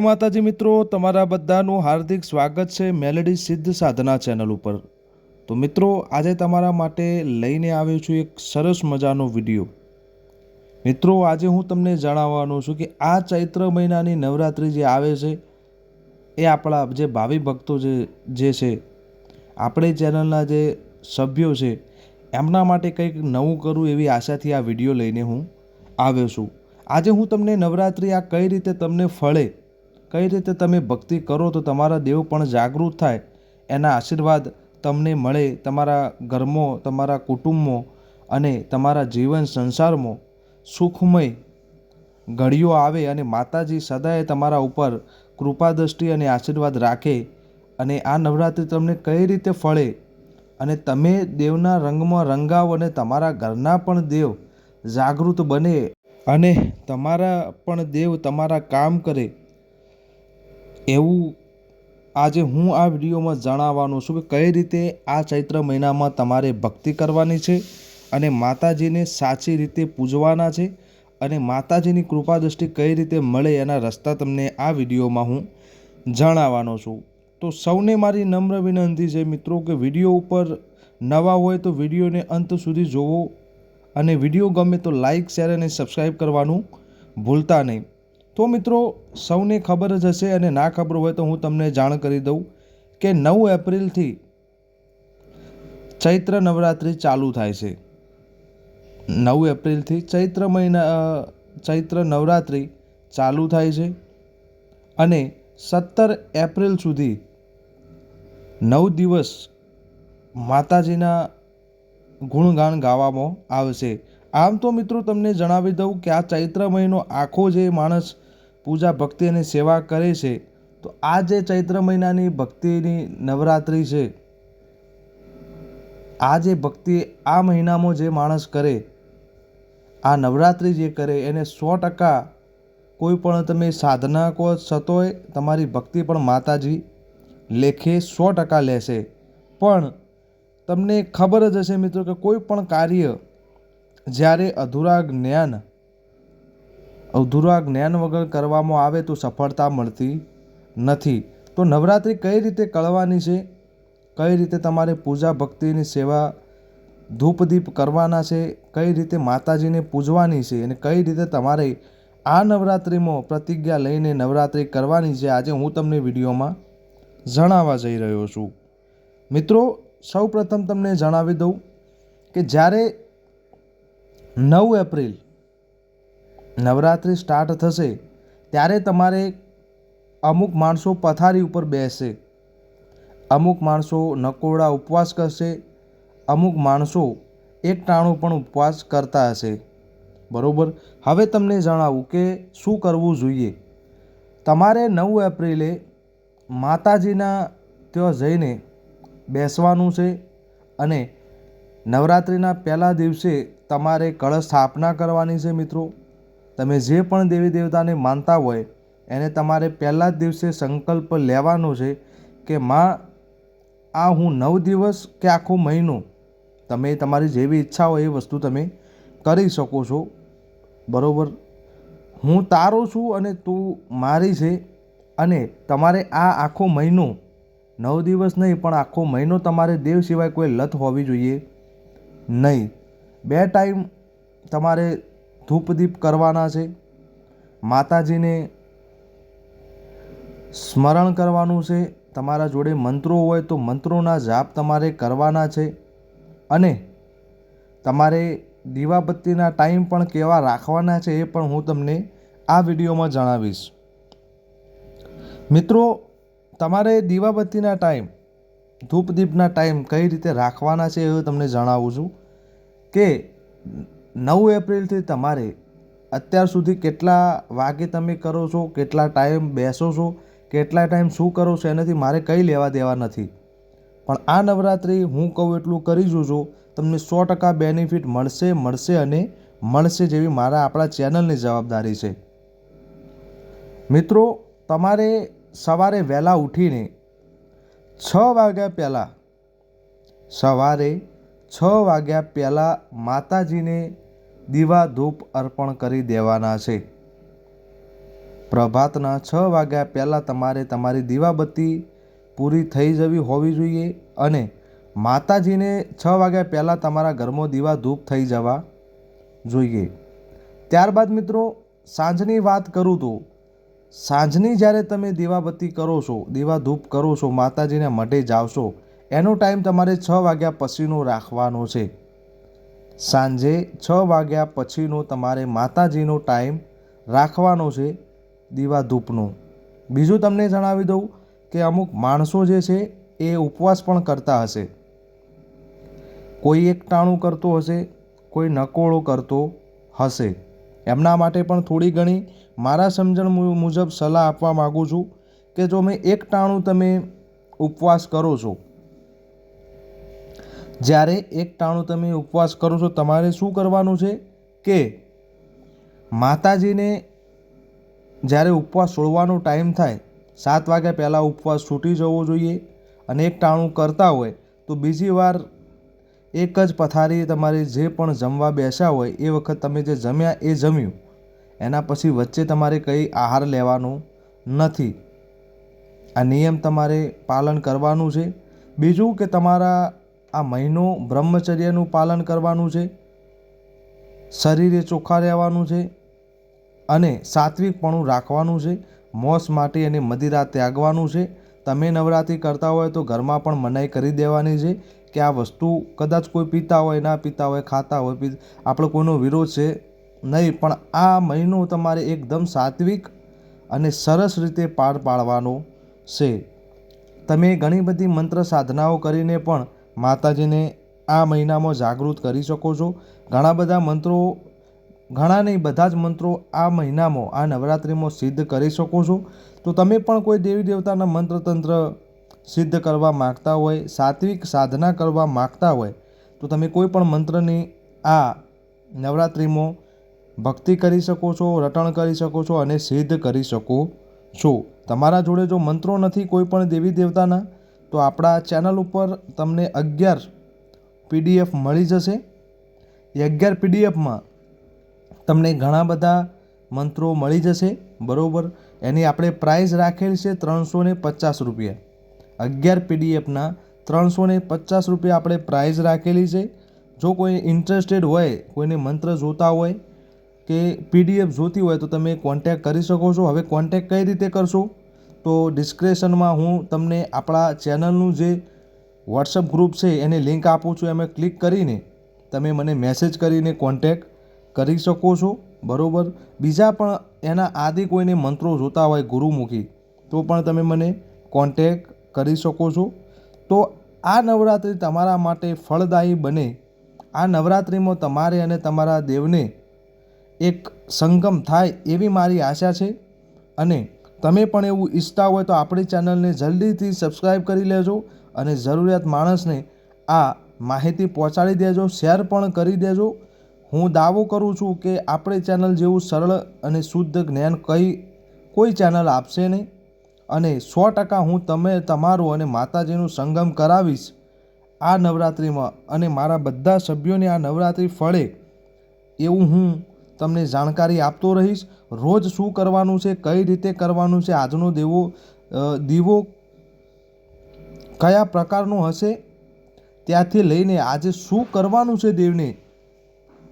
જય માતાજી મિત્રો, તમારા બધાનું હાર્દિક સ્વાગત છે મેલેડી સિદ્ધ સાધના ચેનલ ઉપર. તો મિત્રો, આજે તમારા માટે લઈને આવ્યો છું એક સરસ મજાનો વીડિયો. મિત્રો, આજે હું તમને જણાવવાનો છું કે આ ચૈત્ર મહિનાની નવરાત્રિ જે આવે છે, એ આપણા જે ભાવિ ભક્તો જે જે છે, આપણી ચેનલના જે સભ્યો છે, એમના માટે કંઈક નવું કરું એવી આશાથી આ વીડિયો લઈને હું આવ્યો છું. આજે હું તમને નવરાત્રિ આ કઈ રીતે તમને ફળે કઈ રીતે તમે ભક્તિ કરો તો તમારા દેવ પણ જાગૃત થાય, એના આશીર્વાદ તમને મળે તમારા ઘરમાં, તમારા કુટુંબમાં અને તમારા જીવન સંસારમાં. સુખમય ઘડીઓ આવે અને માતાજી સદાય તમારા ઉપર કૃપા દ્રષ્ટિ અને આશીર્વાદ રાખે અને આ નવરાત્રિ તમને કઈ રીતે ફળે? અને તમે દેવના રંગમાં રંગાવો અને તમારા ઘરના પણ દેવ જાગૃત બને અને તમારા પણ દેવ તમારા કામ કરે. એવું આજે હું આ વિડીયોમાં જણાવવાનો છું કે કઈ રીતે આ ચૈત્ર મહિનામાં તમારે ભક્તિ કરવાની છે અને માતાજીને સાચી રીતે પૂજવાના છે અને માતાજીની કૃપા દૃષ્ટિ કઈ રીતે મળે એના રસ્તા તમને આ વિડીયોમાં હું જણાવવાનો છું. તો સૌને મારી નમ્ર વિનંતી છે મિત્રો કે વીડિયો ઉપર નવા હોય તો વિડીયોને અંત સુધી જોવો અને વીડિયો ગમે તો લાઇક શેર અને સબસ્ક્રાઈબ કરવાનું ભૂલતા નહીં. તો મિત્રો, સૌને ખબર જ હશે અને ના ખબર હોય તો હું તમને જાણ કરી દઉં કે નવ એપ્રિલથી ચૈત્ર નવરાત્રિ ચાલુ થાય છે. નવ એપ્રિલથી ચૈત્ર મહિના ચૈત્ર નવરાત્રિ ચાલુ થાય છે અને સત્તર એપ્રિલ સુધી નવ દિવસ માતાજીના ગુણગાન ગાવામાં આવશે આમ તો મિત્રો તમને જણાવી દઉં કે આ ચૈત્ર મહિનો આખો જે માણસ પૂજા ભક્તિ અને સેવા કરે છે, તો આ જે ચૈત્ર મહિનાની ભક્તિની નવરાત્રિ છે, આ જે ભક્તિ આ મહિનામાં જે માણસ કરે, આ નવરાત્રિ જે કરે, એને સો ટકા કોઈ પણ તમે સાધના કહો છતોય તમારી ભક્તિ પણ માતાજી લેખે સો ટકા લેશે. પણ તમને ખબર જ હશે મિત્રો કે કોઈ પણ કાર્ય જ્યારે અધૂરા જ્ઞાન અધૂરા જ્ઞાન વગર કરવામાં આવે તો સફળતા મળતી નથી. તો નવરાત્રિ કઈ રીતે કરવાની છે? કઈ રીતે તમારે પૂજા ભક્તિની સેવા ધૂપ દીપ કરવાના છે? કઈ રીતે માતાજીને પૂજવાની છે? અને કઈ રીતે તમારે આ નવરાત્રિમાં પ્રતિજ્ઞા લઈને નવરાત્રિ કરવાની છે? આજે હું તમને વિડીયોમાં જણાવવા જઈ રહ્યો છું. મિત્રો સૌ પ્રથમ તમને જણાવી દઉં કે જ્યારે નવ એપ્રિલ. નવરાત્રિ સ્ટાર્ટ થશે, ત્યારે તમારે અમુક માણસો પથારી ઉપર બેસશે અમુક માણસો નકોરડા ઉપવાસ કરશે, અમુક માણસો એક પણ ઉપવાસ કરતા હશે. બરાબર? હવે તમને જણાવું કે શું કરવું જોઈએ. તમારે નવ એપ્રિલે માતાજીના ત્યાં જઈને બેસવાનું છે અને નવરાત્રિના પહેલા દિવસે તમારે કળશ સ્થાપના કરવાની છે મિત્રો. તમે જે પણ દેવી દેવતાને માનતા હોય, એને તમારે પહેલા જ દિવસે સંકલ્પ લેવાનો છે કે, માં, આ હું નવ દિવસ કે આખો મહિનો તમે તમારી જેવી ઈચ્છા હોય એ વસ્તુ તમે કરી શકો છો. બરાબર? હું તારો છું અને તું મારી છે અને તમારે આ આખો મહિનો, નવ દિવસ નહીં પણ આખો મહિનો તમારે દેવ સિવાય કોઈ લત હોવી જોઈએ. નહીં. બે ટાઈમ તમારે ધૂપ દીપ કરવાના છે. માતાજીને સ્મરણ કરવાનું છે. તમારા જોડે મંત્રો હોય તો મંત્રોના જાપ તમારે કરવાના છે. અને તમારે દીવાબત્તીના ટાઈમ પણ કેવા રાખવાના છે એ પણ હું તમને આ વિડીયોમાં જણાવીશ. મિત્રો, તમારે દીવાબત્તીના ટાઈમ ધૂપ દીપના ટાઈમ કઈ રીતે રાખવાના છે એ તમને જણાવું છું કે નવ એપ્રિલથી તમારે અત્યાર સુધી કેટલા વાગે તમે કરો છો, કેટલા ટાઈમ બેસો છો, કેટલા ટાઈમ શું કરો છો, એનાથી મારે કંઈ લેવા દેવા નથી. પણ આ નવરાત્રિ હું કહું એટલું કરી જોજો તમને સો ટકા બેનિફિટ મળશે મળશે અને મળશે જેવી મારા આપણા ચેનલની જવાબદારી છે. મિત્રો, તમારે સવારે વહેલા ઉઠીને છ વાગ્યા પહેલાં, સવારે છ વાગ્યા પહેલાં માતાજીને દીવા ધૂપ અર્પણ કરી દેવાના છે. પ્રભાતના છ વાગ્યા પહેલાં તમારે તમારી દીવાબત્તી પૂરી થઈ જવી હોવી જોઈએ અને માતાજીને છ વાગ્યા પહેલાં તમારા ઘરમાં દીવા ધૂપ થઈ જવા જોઈએ. ત્યારબાદ મિત્રો, સાંજની વાત કરું તો સાંજની જ્યારે તમે દીવાબત્તી કરો છો દીવા ધૂપ કરો છો, માતાજીને મઢે જાવશો, એનો ટાઈમ તમારે છ વાગ્યા પછીનો રાખવાનો છે. સાંજે છ વાગ્યા પછીનો તમારે માતાજીનો ટાઈમ રાખવાનો છે દીવા ધૂપનો બીજું તમને જણાવી દઉં કે અમુક માણસો જે છે, એ ઉપવાસ પણ કરતા હશે. કોઈ એક ટાણું કરતો હશે, કોઈ નકોળો કરતો હશે. એમના માટે પણ થોડી ઘણી મારા સમજણ મુજબ સલાહ આપવા માગું છું કે જો મેં એક ટાણું તમે ઉપવાસ કરો છો. જ્યારે એક ટાણું તમે ઉપવાસ કરો છો, તમારે શું કરવાનું છે કે માતાજીને જ્યારે ઉપવાસ છોડવાનો ટાઈમ થાય, સાત વાગ્યા પહેલાં ઉપવાસ છૂટી જવો જોઈએ અને એક ટાણું કરતા હોય, તો બીજી વાર એક જ પથારી તમારે જે પણ જમવા બેસ્યા હોય, એ વખત તમે જે જમ્યા એ જમ્યું. એના પછી વચ્ચે તમારે કંઈ આહાર લેવાનો નથી. આ નિયમ તમારે પાલન કરવાનું છે. બીજું કે તમારા આ મહિનો બ્રહ્મચર્યનું પાલન કરવાનું છે. શરીરે ચોખ્ખા રહેવાનું છે અને સાત્વિકપણું રાખવાનું છે. મોસ માટે અને મદિરા ત્યાગવાનું છે. તમે નવરાત્રિ કરતા હોય તો ઘરમાં પણ મનાઈ કરી દેવાની છે કે આ વસ્તુ કદાચ કોઈ પીતા હોય, ના પીતા હોય, ખાતા હોય આપણો કોઈનો વિરોધ છે નહીં, પણ આ મહિનો તમારે એકદમ સાત્વિક અને સરસ રીતે પાર પાડવાનો છે. તમે ઘણી બધી મંત્ર સાધનાઓ કરીને પણ માતાજીને આ મહિનામાં જાગૃત કરી શકો છો. ઘણા બધા મંત્રો, ઘણા નહીં, બધા જ મંત્રો આ મહિનામાં, આ નવરાત્રિમાં સિદ્ધ કરી શકો છો. તો તમે પણ કોઈ દેવી દેવતાના મંત્ર તંત્ર સિદ્ધ કરવા માગતા હોય, સાત્વિક સાધના કરવા માગતા હોય, તો તમે કોઈ પણ મંત્રની આ નવરાત્રિમાં ભક્તિ કરી શકો છો, રટણ કરી શકો છો અને સિદ્ધ કરી શકો છો. તમારા જોડે જો મંત્રો નથી કોઈ પણ દેવી દેવતાના, તો આપણા ચેનલ ઉપર તમને અગિયાર પીડીએફ મળી જશે. એ અગિયાર પીડીએફમાં તમને ઘણા બધા મંત્રો મળી જશે, બરાબર? એની આપણે પ્રાઇસ રાખેલ છે ત્રણસો પચાસ રૂપિયા. અગિયાર પીડીએફના ત્રણસો પચાસ રૂપિયા આપણે પ્રાઇસ રાખેલી છે. જો કોઈ ઇન્ટરેસ્ટેડ હોય, કોઈને મંત્ર જોતા હોય કે પીડીએફ જોતી હોય તો તમે કોન્ટેક કરી શકો છો. હવે કોન્ટેક કઈ રીતે કરશો? તો ડિસ્ક્રિપ્શનમાં હું તમને આપણા ચેનલનું જે વોટ્સઅપ ગ્રુપ છે એની લિંક આપું છું. એમાં ક્લિક કરીને તમે મને મેસેજ કરીને કોન્ટેક કરી શકો છો. બરાબર? બીજા પણ એના આદિ કોઈને મંત્રો જોતા હોય ગુરુમુખી, તો પણ તમે મને કોન્ટેક કરી શકો છો. તો આ નવરાત્રિ તમારા માટે ફળદાયી બને. આ નવરાત્રિમાં તમારે અને તમારા દેવને એક સંગમ થાય એવી મારી આશા છે. અને તમે પણ એવું ઈચ્છતા હોય તો આપણી ચેનલને જલ્દીથી સબસ્ક્રાઈબ કરી લેજો અને જરૂરિયાત માણસને આ માહિતી પહોંચાડી દેજો, શેર પણ કરી દેજો. હું દાવો કરું છું કે આપણી ચેનલ જેવું સરળ અને શુદ્ધ જ્ઞાન કઈ, કોઈ ચેનલ આપશે નહીં. અને સો ટકા હું તમે, તમારું અને માતાજીનું સંગમ કરાવીશ આ નવરાત્રિમાં. અને મારા બધા સભ્યોને આ નવરાત્રિ ફળે એવું હું તમને જાણકારી આપતો રહીશ. રોજ શું કરવાનું છે, કઈ રીતે કરવાનું છે, આજનો દેવો દીવો કયા પ્રકારનો હશે, ત્યાંથી લઈને આજે શું કરવાનું છે દેવને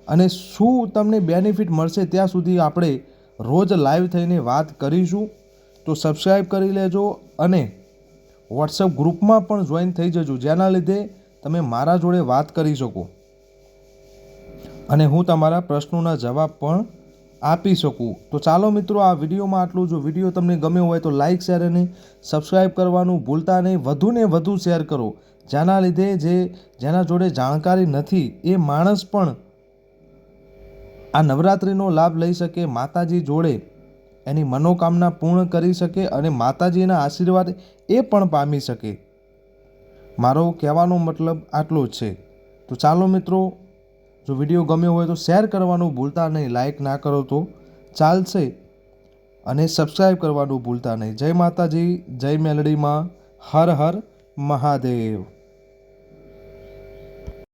અને શું તમને બેનિફિટ મળશે ત્યાં સુધી આપણે રોજ લાઈવ થઈને વાત કરીશું. તો સબસ્ક્રાઈબ કરી લેજો અને વોટ્સઅપ ગ્રુપમાં પણ જોઈન થઈ જજો. જેના લીધે તમે મારા જોડે વાત કરી શકો. અને હું તમારા પ્રશ્નોના જવાબ પણ આપી શકું. તો ચાલો મિત્રો, આ વિડીયોમાં આટલું જો. વીડિયો તમને ગમ્યો હોય તો લાઇક શેર અને સબસ્ક્રાઈબ કરવાનું ભૂલતા નહીં. વધુને વધુ શેર કરો. જેના લીધે જે, જેના જોડે જાણકારી નથી, એ માણસ પણ આ નવરાત્રિનો લાભ લઈ શકે, માતાજી જોડે એની મનોકામના પૂર્ણ કરી શકે અને માતાજીના આશીર્વાદ એ પણ પામી શકે. મારો કહેવાનો મતલબ આટલો જ છે. તો ચાલો મિત્રો જો વીડિયો ગમ્યો હોય તો શેર કરવાનું ભૂલતા નહીં લાઈક ના કરો તો ચાલશે. અને સબસ્ક્રાઈબ કરવાનું ભૂલતા નહીં. જય માતાજી, જય મેલડીમાં, હર હર મહાદેવ.